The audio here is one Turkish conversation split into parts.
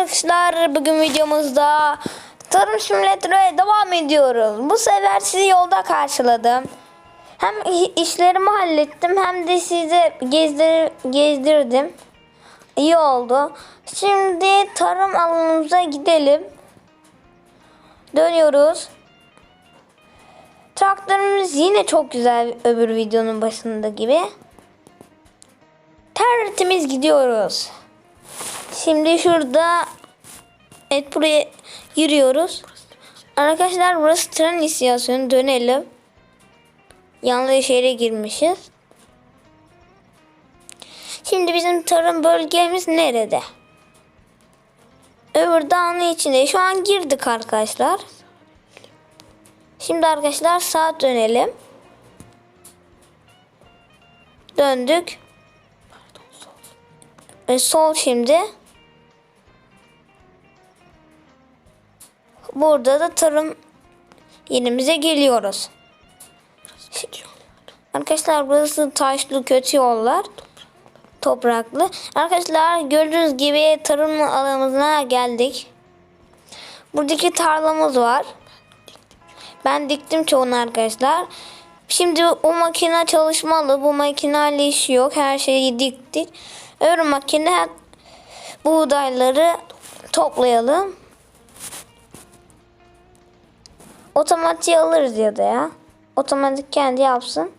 arkadaşlar bugün videomuzda tarım simülatörüne devam ediyoruz. Bu sefer sizi yolda karşıladım. Hem işlerimi hallettim hem de size gezdir gezdirdim. İyi oldu. Şimdi tarım alanımıza gidelim. Dönüyoruz. Traktörümüz yine çok güzel öbür videonun başında gibi. Tertemiz gidiyoruz. Şimdi şurada evet buraya yürüyoruz. Arkadaşlar burası tren istasyonu dönelim. Yanlış yere girmişiz. Şimdi bizim tarım bölgemiz nerede? Öbür dağın içinde. Şu an girdik arkadaşlar. Şimdi arkadaşlar saat dönelim. Döndük. Ve sol şimdi. Burada da tarım yerimize geliyoruz. Arkadaşlar burası taşlı kötü yollar. Topraklı. Arkadaşlar gördüğünüz gibi tarım alanımıza geldik. Buradaki tarlamız var. Ben diktim çoğunu arkadaşlar. Şimdi o makine çalışmalı. Bu makineyle işi yok. Her şeyi diktik. Öbür makine buğdayları toplayalım. Otomatik alırız ya da ya. Otomatik kendi yapsın.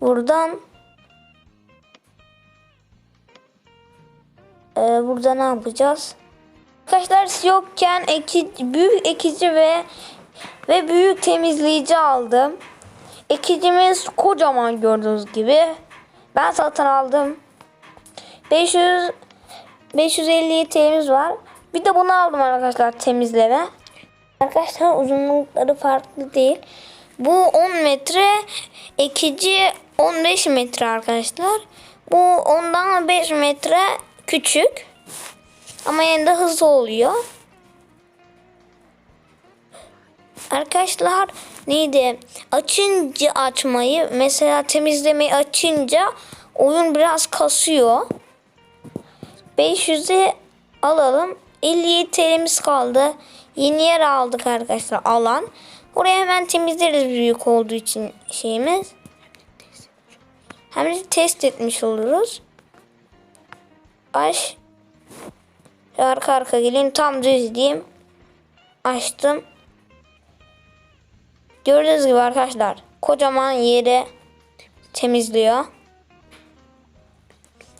Buradan Ee, burada ne yapacağız? Arkadaşlar yokken eki, büyük ekici ve ve büyük temizleyici aldım. Ekicimiz kocaman gördüğünüz gibi. Ben satın aldım. 500 550 TL'miz var. Bir de bunu aldım arkadaşlar temizleme. Arkadaşlar uzunlukları farklı değil. Bu 10 metre, ekici 15 metre arkadaşlar. Bu ondan 5 metre küçük. Ama yine de hızlı oluyor. Arkadaşlar neydi? Açınca açmayı mesela temizlemeyi açınca oyun biraz kasıyor. 500'e alalım. 57 TL'miz kaldı. Yeni yer aldık arkadaşlar alan. Oraya hemen temizleriz büyük olduğu için şeyimiz. Hem de test etmiş oluruz. Aç. Arka arka geleyim. Tam düz diyeyim. Açtım. Gördüğünüz gibi arkadaşlar. Kocaman yeri temizliyor.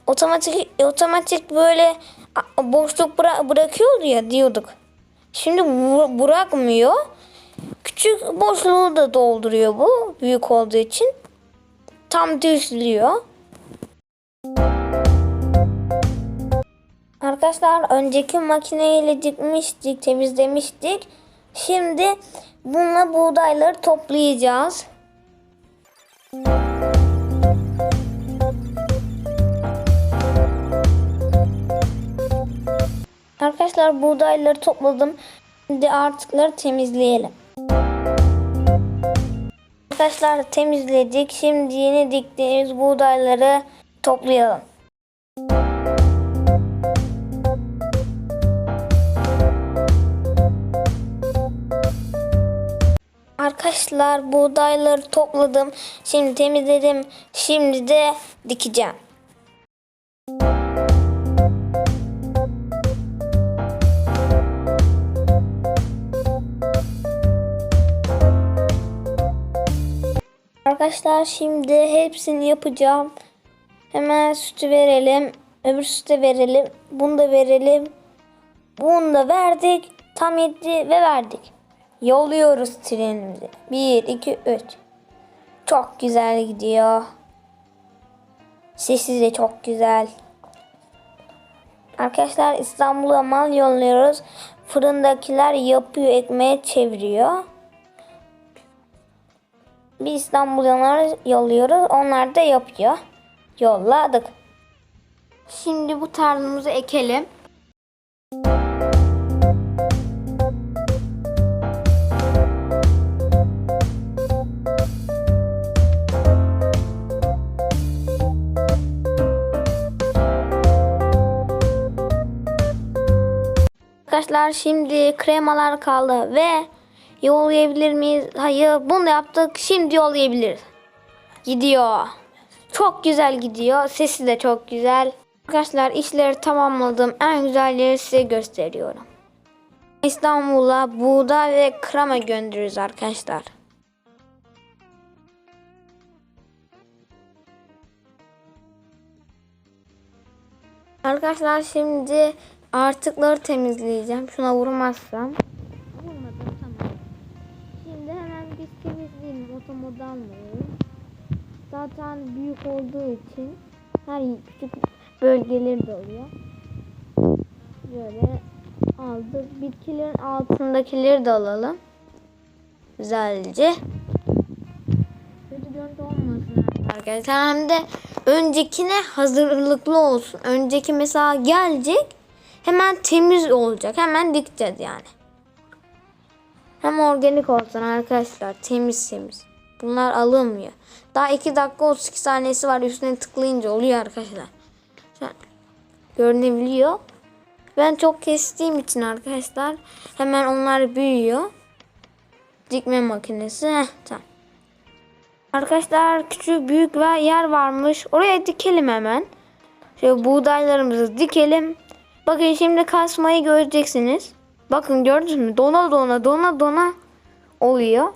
Otomatik otomatik böyle boşluk bıra- bırakıyordu ya diyorduk. Şimdi bırakmıyor. Küçük boşluğu da dolduruyor bu büyük olduğu için. Tam düzlüyor. Arkadaşlar önceki makineyle dikmiştik, temizlemiştik. Şimdi bununla buğdayları toplayacağız. Arkadaşlar buğdayları topladım. Şimdi artıkları temizleyelim. Arkadaşlar temizledik. Şimdi yeni diktiğimiz buğdayları toplayalım. Arkadaşlar buğdayları topladım. Şimdi temizledim. Şimdi de dikeceğim. Arkadaşlar şimdi hepsini yapacağım. Hemen sütü verelim. Öbür sütü verelim. Bunu da verelim. Bunu da verdik. Tam yetti ve verdik. Yolluyoruz trenimizi. 1, 2, 3. Çok güzel gidiyor. Sesi de çok güzel. Arkadaşlar İstanbul'a mal yolluyoruz. Fırındakiler yapıyor, ekmeğe çeviriyor. Bir İstanbul'a yolluyoruz. Onlar da yapıyor. Yolladık. Şimdi bu tarlamızı ekelim. Arkadaşlar şimdi kremalar kaldı ve yollayabilir miyiz? Hayır bunu da yaptık. Şimdi yollayabiliriz. Gidiyor. Çok güzel gidiyor. Sesi de çok güzel. Arkadaşlar işleri tamamladım. En güzelleri size gösteriyorum. İstanbul'a buğday ve krema gönderiyoruz arkadaşlar. Arkadaşlar şimdi artıkları temizleyeceğim. Şuna vurmazsam. Zaten büyük olduğu için her küçük bölgeleri de oluyor. Böyle aldık. Bitkilerin altındakileri de alalım. Güzelce. Kötü görüntü olmasın arkadaşlar. Hem de öncekine hazırlıklı olsun. Önceki mesela gelecek. Hemen temiz olacak. Hemen dikeceğiz yani. Hem organik olsun arkadaşlar. Temiz temiz. Bunlar alınmıyor. Daha 2 dakika 32 saniyesi var. Üstüne tıklayınca oluyor arkadaşlar. Görünebiliyor. Ben çok kestiğim için arkadaşlar hemen onlar büyüyor. Dikme makinesi. Heh, tamam. Arkadaşlar küçük büyük ve yer varmış. Oraya dikelim hemen. Şöyle buğdaylarımızı dikelim. Bakın şimdi kasmayı göreceksiniz. Bakın gördünüz mü? Dona dona dona dona oluyor.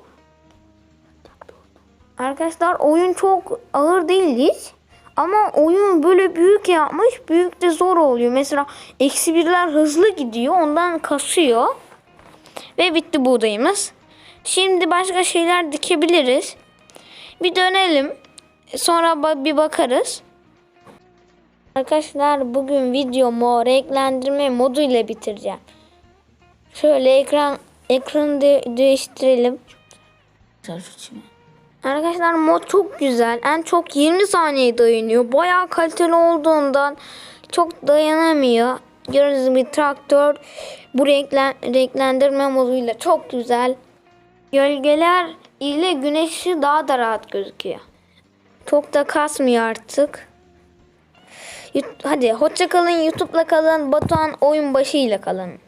Arkadaşlar oyun çok ağır değil hiç. Ama oyun böyle büyük yapmış. Büyük de zor oluyor. Mesela eksi birler hızlı gidiyor. Ondan kasıyor. Ve bitti buğdayımız. Şimdi başka şeyler dikebiliriz. Bir dönelim. Sonra bir bakarız. Arkadaşlar bugün videomu renklendirme modu ile bitireceğim. Şöyle ekran ekranı de- değiştirelim. Arkadaşlar mod çok güzel. En çok 20 saniye dayanıyor. Bayağı kaliteli olduğundan çok dayanamıyor. Gördüğünüz gibi traktör bu renklen, renklendirme moduyla çok güzel. Gölgeler ile güneş ışığı daha da rahat gözüküyor. Çok da kasmıyor artık. Hadi hoşça kalın, YouTube'la kalın, Batuhan oyun başıyla kalın.